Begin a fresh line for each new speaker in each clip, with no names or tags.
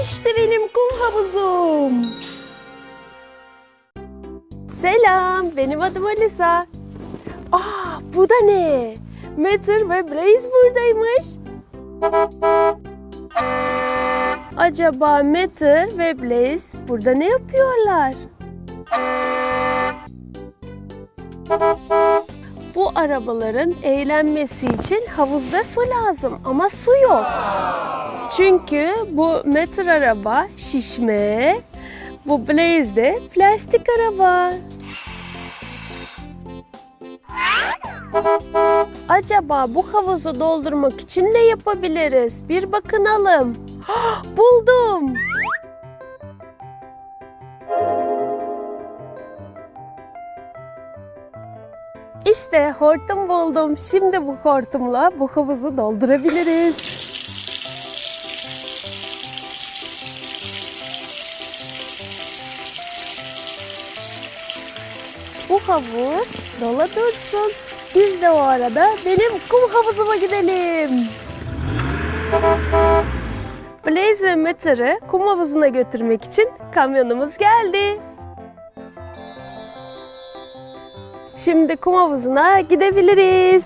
İşte benim kum havuzum. Selam, benim adım Alisa. Aa, bu da ne? Matter ve Blaze buradaymış. Acaba Matter ve Blaze burada ne yapıyorlar? Bu arabaların eğlenmesi için havuzda su lazım ama su yok. Çünkü bu Matter araba şişme, bu Blaze de plastik araba. Acaba bu havuzu doldurmak için ne yapabiliriz? Bir bakınalım. Buldum. İşte hortum buldum. Şimdi bu hortumla bu havuzu doldurabiliriz. Bu havuz dola dursun. Biz de o arada benim kum havuzuma gidelim. Blaze ve Matter'ı kum havuzuna götürmek için kamyonumuz geldi. Şimdi kum havuzuna gidebiliriz.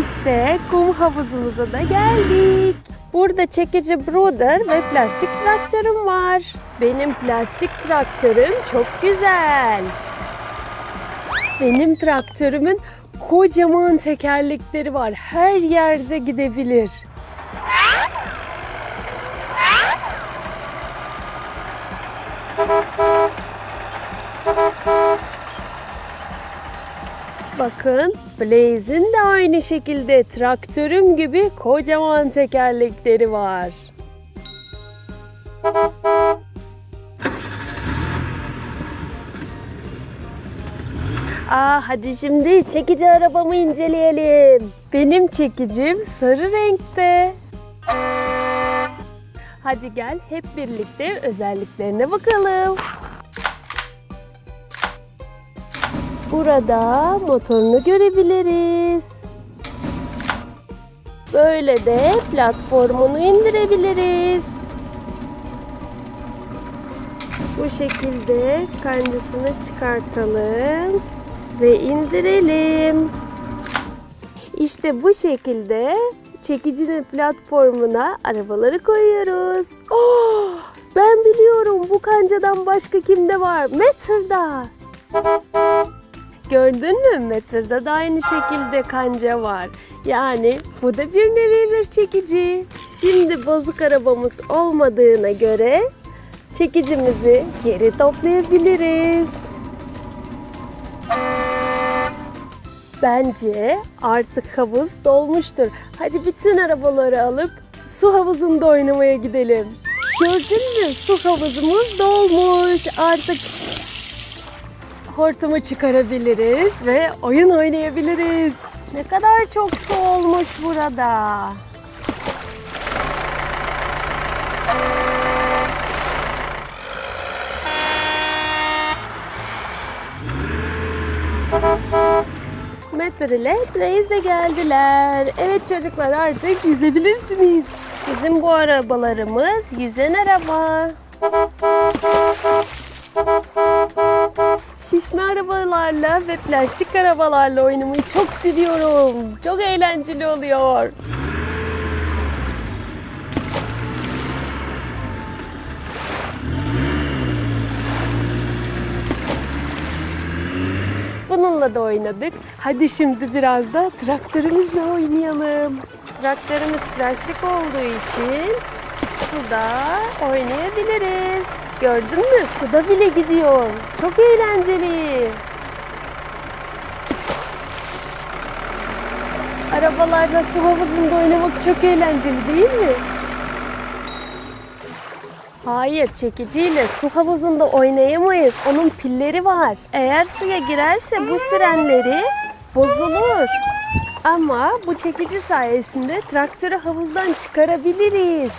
İşte kum havuzumuza da geldik. Burada çekici brother ve plastik traktörüm var. Benim plastik traktörüm çok güzel. Benim traktörümün kocaman tekerlekleri var. Her yerde gidebilir. Bakın Blaze'in de aynı şekilde traktörüm gibi kocaman tekerlekleri var. Aa, hadi şimdi çekici arabamı inceleyelim. Benim çekicim sarı renkte. Hadi gel hep birlikte özelliklerine bakalım. Burada motorunu görebiliriz. Böyle de platformunu indirebiliriz. Bu şekilde kancasını çıkartalım ve indirelim. İşte bu şekilde çekicinin platformuna arabaları koyuyoruz. Oh, ben biliyorum bu kancadan başka kimde var? Matter'da. Gördün mü? Matter'da da aynı şekilde kanca var. Yani bu da bir nevi bir çekici. Şimdi bozuk arabamız olmadığına göre çekicimizi geri toplayabiliriz. Bence artık havuz dolmuştur. Hadi bütün arabaları alıp su havuzunda oynamaya gidelim. Gördün mü? Su havuzumuz dolmuş. Artık hortumu çıkarabiliriz ve oyun oynayabiliriz. Ne kadar çok su olmuş burada. Meteor ile Blaze geldiler. Evet çocuklar artık yüzebilirsiniz. Bizim bu arabalarımız yüzen araba. Arabalarla ve plastik arabalarla oynamayı çok seviyorum. Çok eğlenceli oluyor. Bununla da oynadık. Hadi şimdi biraz da traktörümüzle oynayalım. Traktörümüz plastik olduğu için suda oynayabiliriz. Gördün mü? Suda bile gidiyor. Çok eğlenceli. Arabalarla su havuzunda oynamak çok eğlenceli değil mi? Hayır, çekiciyle su havuzunda oynayamayız. Onun pilleri var. Eğer suya girerse bu sirenleri bozulur. Ama bu çekici sayesinde traktörü havuzdan çıkarabiliriz.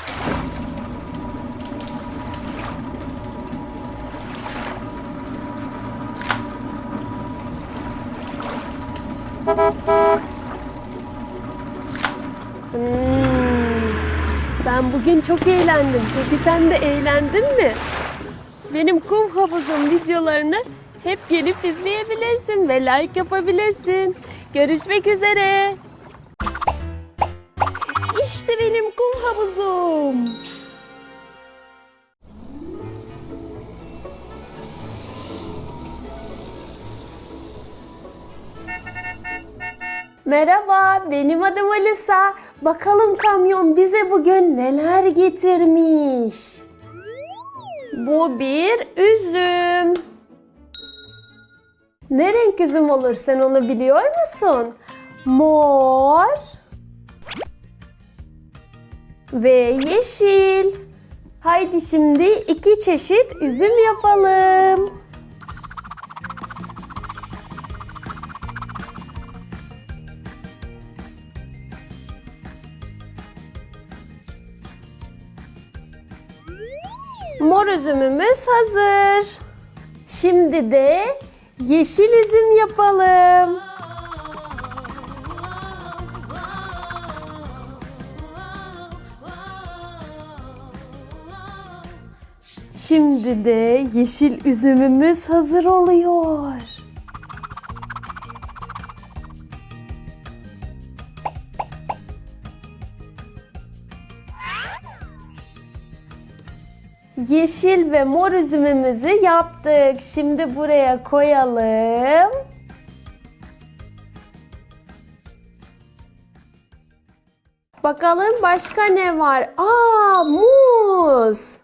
Ben bugün çok eğlendim. Peki sen de eğlendin mi? Benim kum havuzum videolarını hep gelip izleyebilirsin ve like yapabilirsin. Görüşmek üzere. İşte benim kum havuzum. Merhaba, benim adım Alisa. Bakalım kamyon bize bugün neler getirmiş. Bu bir üzüm. Ne renk üzüm olur sen onu biliyor musun? Mor ve yeşil. Haydi şimdi iki çeşit üzüm yapalım. Mor üzümümüz hazır. Şimdi de yeşil üzüm yapalım. Şimdi de yeşil üzümümüz hazır oluyor. Yeşil ve mor üzümümüzü yaptık. Şimdi buraya koyalım. Bakalım başka ne var? Aa, muz.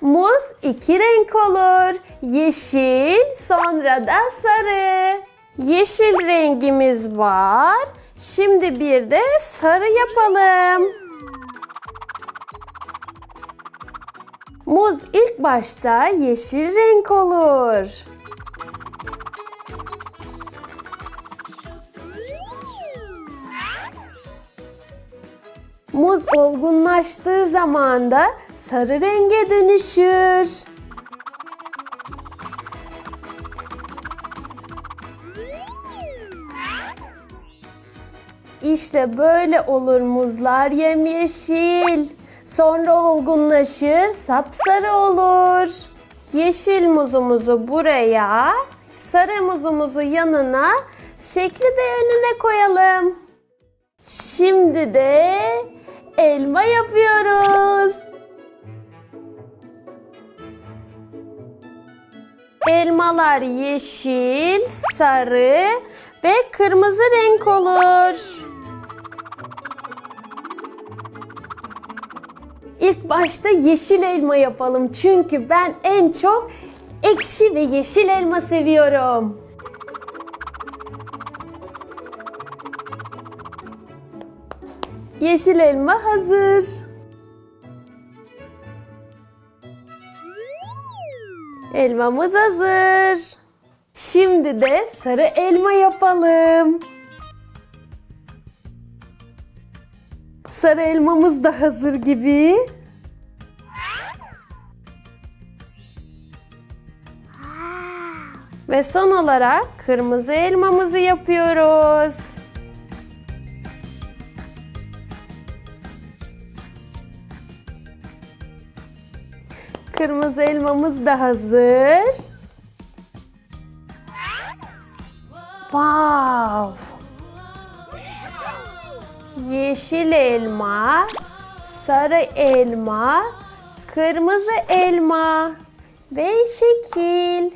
Muz iki renk olur. Yeşil, sonra da sarı. Yeşil rengimiz var. Şimdi bir de sarı yapalım. Muz ilk başta yeşil renk olur. Muz olgunlaştığı zaman da sarı renge dönüşür. İşte böyle olur muzlar yemyeşil. Sonra olgunlaşır, sapsarı olur. Yeşil muzumuzu buraya, sarı muzumuzu yanına, şekli de önüne koyalım. Şimdi de elma yapıyoruz. Elmalar yeşil, sarı ve kırmızı renk olur. İlk başta yeşil elma yapalım çünkü ben en çok ekşi ve yeşil elma seviyorum. Yeşil elma hazır. Elmamız hazır. Şimdi de sarı elma yapalım. Sarı elmamız da hazır gibi. Ve son olarak kırmızı elmamızı yapıyoruz. Kırmızı elmamız da hazır. Wow! Yeşil elma, sarı elma, kırmızı elma ve şekil.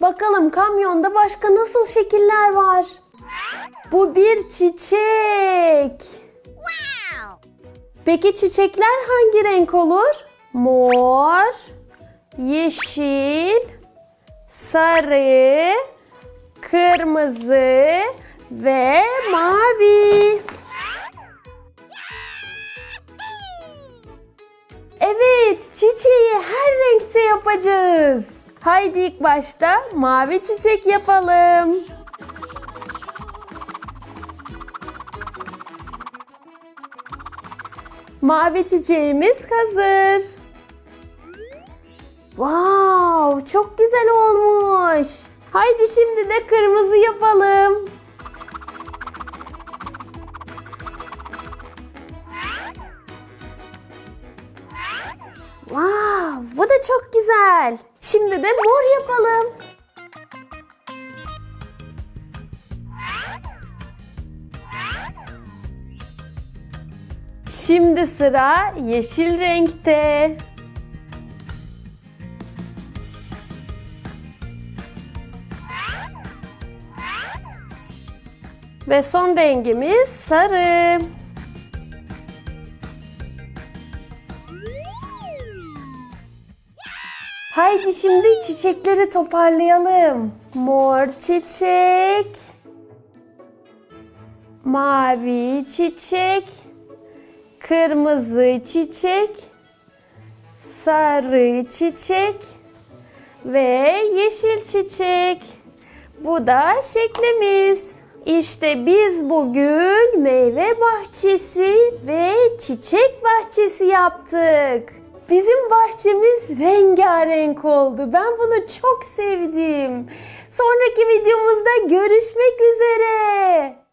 Bakalım kamyonda başka nasıl şekiller var? Bu bir çiçek. Peki çiçekler hangi renk olur? Mor, yeşil, sarı, kırmızı ve mavi. Yapacağız. Haydi ilk başta mavi çiçek yapalım. Mavi çiçeğimiz hazır. Wow, çok güzel olmuş. Haydi şimdi de kırmızı yapalım. Bu da çok güzel. Şimdi de mor yapalım. Şimdi sıra yeşil renkte. Ve son rengimiz sarı. Haydi şimdi çiçekleri toparlayalım. Mor çiçek. Mavi çiçek. Kırmızı çiçek. Sarı çiçek. Ve yeşil çiçek. Bu da şeklimiz. İşte biz bugün meyve bahçesi ve çiçek bahçesi yaptık. Bizim bahçemiz rengarenk oldu. Ben bunu çok sevdim. Sonraki videomuzda görüşmek üzere.